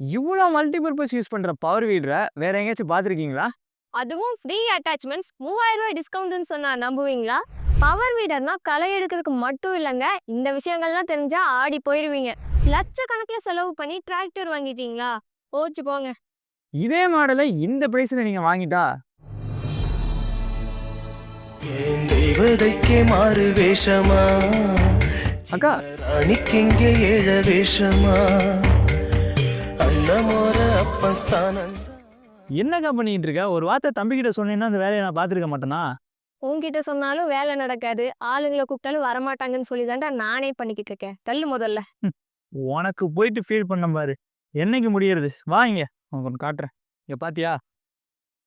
இவ்வளோ multipurpose use பண்ற power வீடரை வேற எங்கேயாச்சும் பார்த்துருக்கீங்களா? அதுவும் ஃப்ரீ அட்டாச்மெண்ட்ஸ் மூவாயிரம் ரூபாய் டிஸ்கவுண்ட்னு சொன்னா நம்புவீங்களா? பவர் வீடர்னா களை எடுக்கிறதுக்கு மட்டும் இல்லைங்க. இந்த விஷயங்கள்லாம் தெரிஞ்சா ஆடி போயிடுவீங்க லட்சக்கணக்கில் செலவு பண்ணி டிராக்டர் வாங்கிட்டீங்களா? ஓச்சு போங்க. இதே மாடலை இந்த பிரைஸில் நீங்கள் வாங்கிட்டா? என் தெய்வதைக்கே மாறு வேஷமா? அக்கா. ராணிக்கெங்கே ஏழ வேஷமா? என்னக்கா பண்ணிட்டு இருக்க ஒரு வார்த்தை தம்பிக்கிட்ட சொன்னீங்கன்னா அந்த வேலையை நான் பார்த்துருக்க மாட்டேனா? உன்கிட்ட சொன்னாலும் வேலை நடக்காது. ஆளுங்களை கூப்பிட்டாலும் வரமாட்டாங்கன்னு சொல்லி தாண்டா நானே பண்ணிக்கிட்டு இருக்கேன். தள்ளு முதல்ல. உனக்கு போயிட்டு ஃபீல் பண்ண பாரு. என்னைக்கு முடியறது? வா இங்க. உனக்கு ஒன்று காட்டுறேன். இங்க பாத்தியா?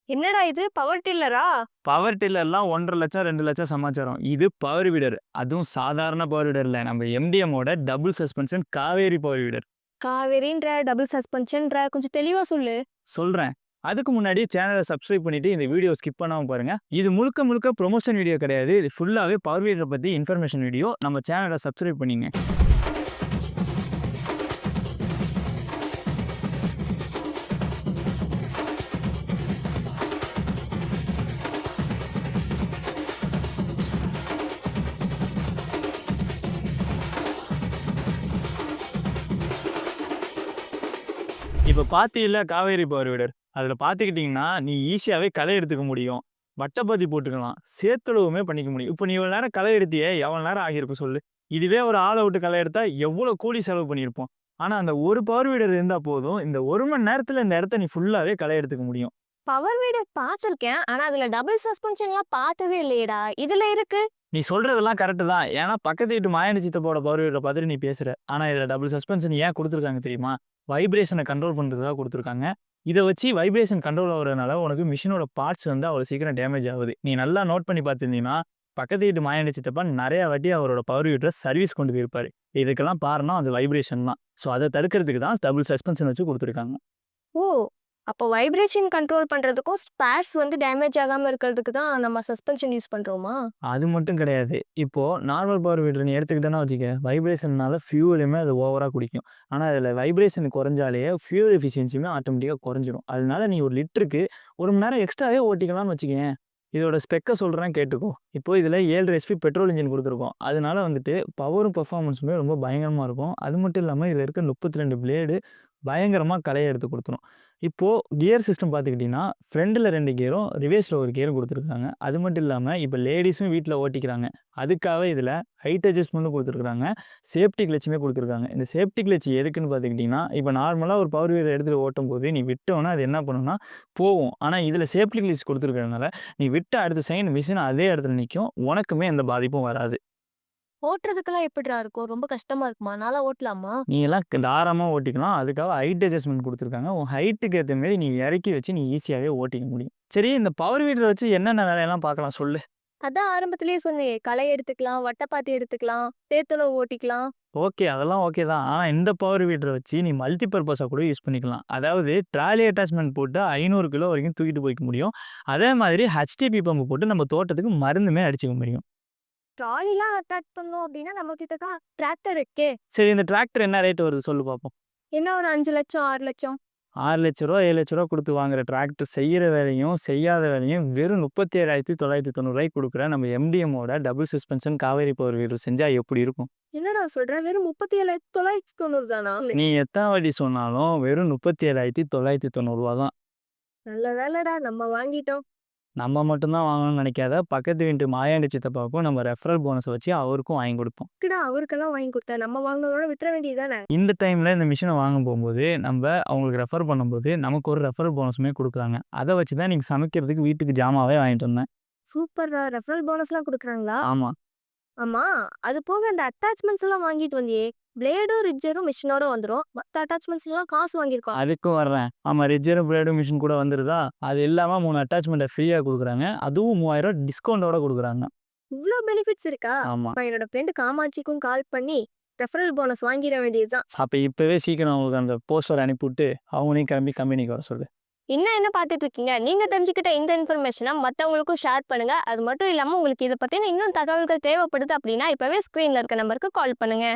என்னடா இது? பவர் டில்லரா பவர் டில்லர்லாம் ஒன்றரை லட்சம் ரெண்டு லட்சம் சமாச்சாரம். இது பவர் வீடர் அதுவும் சாதாரண பவர் வீடர் இல்லை. நம்ம எம்டிஎம்மோட double suspension Kaveri power weeder காவேரின்ற double சஸ்பென்ஷன்ன்ற கொஞ்சம் தெளிவா சொல்லு. சொல்கிறேன் அதுக்கு முன்னாடி சேனலை சப்ஸ்கிரைப் பண்ணிட்டு இந்த வீடியோ ஸ்கிப் பண்ணாமல் பாருங்க. இது முழுக்க முழுக்க ப்ரொமோஷன் வீடியோ கிடையாது. இது ஃபுல்லாகவே பவர் வீடரை பற்றி இன்ஃபர்மேஷன் வீடியோ நம்ம சேனலை சப்ஸ்கிரைப் பண்ணிங்க. இப்போ பார்த்தீங்களா காவேரி பவர் வீடர் அதில் பார்த்துக்கிட்டிங்கன்னா நீ ஈஸியாகவே களை எடுத்துக்க முடியும். வட்டப்பாத்தி போட்டுக்கலாம். சேத்துளவுமே பண்ணிக்க முடியும். இப்போ நீ இவ்வளோ நேரம் களை எடுத்தியே எவ்வளோ நேரம் ஆகியிருக்கும் சொல்லு. இதுவே ஒரு ஆளை விட்டு களை எடுத்தா எவ்வளோ கூலி செலவு பண்ணியிருப்போம். ஆனால் அந்த ஒரு பவர் வீடர் இருந்தால் போதும். இந்த ஒரு மணி நேரத்தில் இந்த இடத்த நீ ஃபுல்லாகவே களை எடுத்துக்க முடியும். பவர் வீடர் பார்த்துருக்கேன் ஆனா அதுல டபுள் சஸ்பென்ஷன்லாம் பார்த்ததே இல்லையேடா. இதுல இருக்கு நீ சொல்கிறதெல்லாம் கரெக்டு தான். ஏன்னா பக்கத்து வீட்டு மாயண்டி சித்தப்போட பவர் வீடரை பார்த்துட்டு நீ பேசுகிற ஆனால் இதில் டபுள் சஸ்பென்ஷன் ஏன் கொடுத்துருக்காங்க தெரியுமா? வைப்ரேஷனை கண்ட்ரோல் பண்ணுறதுக்காக கொடுத்துருக்காங்க. இதை வச்சு வைப்ரேஷன் கண்ட்ரோல் ஆகுறதுனால உனக்கு மிஷினோட பார்ட்ஸ் வந்து அவ்வளோ சீக்கிரம் டேமேஜ் ஆகுது. நீ நல்லா நோட் பண்ணி பார்த்துருந்தீங்கன்னா பக்கத்து வீட்டு மாயண்டி சித்தப்பா நிறைய வாட்டி அவரோட பவர் வீட்டரை சர்வீஸ் கொண்டு போயிருப்பார். இதுக்கெல்லாம் காரணம் அது வைப்ரேஷன் தான். ஸோ அதை தடுக்கிறதுக்கு தான் டபுள் சஸ்பென்ஷன் வச்சு கொடுத்துருக்காங்க. ஓ! அப்போ வைப்ரேஷன் கண்ட்ரோல் பண்றதுக்கும் ஸ்பேர்ஸ் வந்து டேமேஜ் ஆகாம இருக்கிறதுக்கு தான் நம்ம சஸ்பென்ஷன் யூஸ் பண்றோமா? அது மட்டும் கிடையாது. இப்போ நார்மல் பவர் வீடர் நீ எடுத்துக்கிட்டேன்னா வச்சுக்க வைப்ரேஷன்னால ஃபியூலுமே அது ஓவராக குடிக்கும். ஆனால் அதில் வைப்ரேஷன் குறைஞ்சாலே ஃபியூல் எஃபிஷியன்சியுமே ஆட்டோமேட்டிக்காக குறைஞ்சிடும் அதனால நீ ஒரு லிட்டருக்கு ஒரு மணி நேரம் எக்ஸ்ட்ராவே ஓட்டிக்கலாம்னு வச்சுக்கேன் இதோட ஸ்பெக்கை சொல்கிறேன் கேட்டுக்கோ. இப்போ இதில் ஏழு எஸ்பி பெட்ரோல் இன்ஜின் கொடுத்துருக்கோம். அதனால வந்துட்டு பவரும் பர்ஃபார்மன்ஸுமே ரொம்ப பயங்கரமாக இருக்கும். அது மட்டும் இல்லாமல் இதில் இருக்க முப்பத்தி ரெண்டு பிளேடு பயங்கரமாக கலையை எடுத்து கொடுத்துரும். இப்போது கியர் சிஸ்டம் பார்த்துக்கிட்டிங்கன்னா ஃப்ரண்டில் ரெண்டு கியரும் ரிவேஸில் ஒரு கியரும் கொடுத்துருக்காங்க. அது மட்டும் இல்லாமல் இப்போ லேடிஸும் வீட்டில் ஓட்டிக்கிறாங்க. அதுக்காக இதில் ஹைட் அட்ஜஸ்ட்மெண்ட்டும் கொடுத்துருக்காங்க. சேஃப்டி கிளச்சுமே கொடுத்துருக்காங்க. இந்த சேஃப்டி கிளச் எதுக்குன்னு பார்த்துக்கிட்டிங்கன்னா இப்போ நார்மலாக ஒரு பவர் வீரர் எடுத்துகிட்டு ஓட்டும் போது நீ விட்டோன்னா அது என்ன பண்ணுன்னா போகும். ஆனால் இதில் சேஃப்டி கிளச் கொடுத்துருக்கறதுனால நீ விட்ட அடுத்த செகண்ட் மிஷின் அதே இடத்துல நிற்கும் உனக்குமே எந்த பாதிப்பும் வராது. ஓட்டுறதுக்கெல்லாம் எப்படிடா இருக்கும்? ரொம்ப கஷ்டமா இருக்குமா? நாளா ஓட்டலாமா? நீ எல்லாம் தாராளமாக ஓட்டிக்கலாம். அதுக்காக ஹைட் அட்ஜஸ்ட்மெண்ட் கொடுத்துருக்காங்க. உன் ஹைட்டுக்கு ஏற்ற மாரி நீ இறக்கி வச்சு நீ ஈஸியாகவே ஓட்டிக்க முடியும். சரி இந்த பவர் வீடரை வச்சு என்னென்ன வேலையெல்லாம் பார்க்கலாம் சொல்லு? அதான் ஆரம்பத்திலேயே சொன்னேன். களை எடுத்துக்கலாம் வட்டப்பாத்தி எடுத்துக்கலாம் தேத்துளவு ஓட்டிக்கலாம். ஓகே அதெல்லாம் ஓகே தான். ஆனால் இந்த பவர் வீடரை வச்சு நீ மல்டி பர்பஸாக கூட யூஸ் பண்ணிக்கலாம். அதாவது ட்ராலி அட்டாச்மெண்ட் போட்டு ஐநூறு கிலோ வரைக்கும் தூக்கிட்டு போய்க்க முடியும். அதே மாதிரி ஹச்டிபி பம்பு போட்டு நம்ம தோட்டத்துக்கு மருந்துமே அடிச்சுக்க முடியும். ட்ராலிலாம் அட்டாச் பண்ணோம் அப்படின்னா நம்ம கிட்ட தான் டிராக்டர் இருக்கே. சரி இந்த டிராக்டர் என்ன ரேட் வருது சொல்லு பார்ப்போம் என்ன ஒரு அஞ்சு லட்சம் ஆறு லட்சம். ஆறு லட்ச ரூபா ஏழு லட்ச ரூபா கொடுத்து வாங்குற டிராக்டர் செய்கிற வேலையும் செய்யாத வேலையும் வெறும் முப்பத்தி ஏழாயிரத்தி தொள்ளாயிரத்தி தொண்ணூறுரூவாய்க்கு கொடுக்குற நம்ம எம்டிஎம்மோட double suspension Kaveri power weeder செஞ்சால் எப்படி இருக்கும்? என்னடா சொல்ற? வெறும் முப்பத்தி ஏழாயிரத்தி தொள்ளாயிரத்தி தொண்ணூறு தானா? நீ எத்தனை வாட்டி சொன்னாலும் வெறும் முப்பத்தி ஏழாயிரத்தி தொள்ளாயிரத்தி தொண்ணூறுரூவா தான். நல்ல வேலைடா நம்ம வாங்கிட்டோம். நம்ம மட்டும்தான் வாங்கணும்னு நினைக்காத. பக்கத்து வீட்டு மாயாண்டி சித்தப்பாவுக்கும் நம்ம ரெஃபரல் போனஸ் வச்சு அவருக்கும் வாங்கி கொடுப்போம். கிடா அவருக்கெல்லாம் வாங்கி கொடுத்த நம்ம வாங்கினதோட விட்டுற வேண்டியதானே இந்த டைமில் இந்த மிஷினை வாங்க போகும்போது நம்ம அவங்களுக்கு ரெஃபர் பண்ணும்போது நமக்கு ஒரு ரெஃபரல் போனஸுமே கொடுக்குறாங்க. அதை வச்சு தான் நீங்கள் சமைக்கிறதுக்கு வீட்டுக்கு ஜாமாவே வாங்கிட்டு வந்தேன். சூப்பர்ரா ரெஃபரல் போனஸ்லாம் கொடுக்குறாங்களா? ஆமாம் ஆமா. அது போக அந்த அட்டாச்மெண்ட்ஸ் எல்லாம் வாங்கிட்டு வந்தியே. பிளேடும் ரிஜரும் மிஷினோட வந்துரும். மத்த அட்டாச்மெண்ட்ஸ் எல்லாம் காசு வாங்கியிருக்கோம். அதுக்கும் வர்றேன் ஆமாம் ரிஜர் பிளேடு மிஷின் கூட வந்துருதா? அது இல்லாமல் மூணு அட்டாச்மெண்ட்டை ஃப்ரீயாக கொடுக்குறாங்க. அதுவும் மூவாயிரம் டிஸ்கவுண்டோட கொடுக்குறாங்க. இவ்வளோ பெனிஃபிட்ஸ் இருக்கா? அப்ப என்னோட ஃப்ரெண்டு காமாட்சிக்கும் கால் பண்ணி ரெஃபரல் போனஸ் வாங்கிட வேண்டியதுதான். அப்போ இப்போவே சீக்கிரம் அவங்களுக்கு அந்த போஸ்டர் அனுப்பிவிட்டு அவங்களையும் கிளம்பி கம்பெனிக்கு வர சொல்லு. இன்னும் என்ன பார்த்துட்டு இருக்கீங்க? நீங்க தெரிஞ்சுக்கிட்ட இந்த இன்ஃபர்மேஷனை மற்றவங்களுக்கும் ஷேர் பண்ணுங்க. அது மட்டும் இல்லாம உங்களுக்கு இதை பத்தின இன்னும் தகவல்கள் தேவைப்படுது அப்படின்னா இப்பவே ஸ்க்ரீன்ல இருக்க நம்பருக்கு கால் பண்ணுங்க.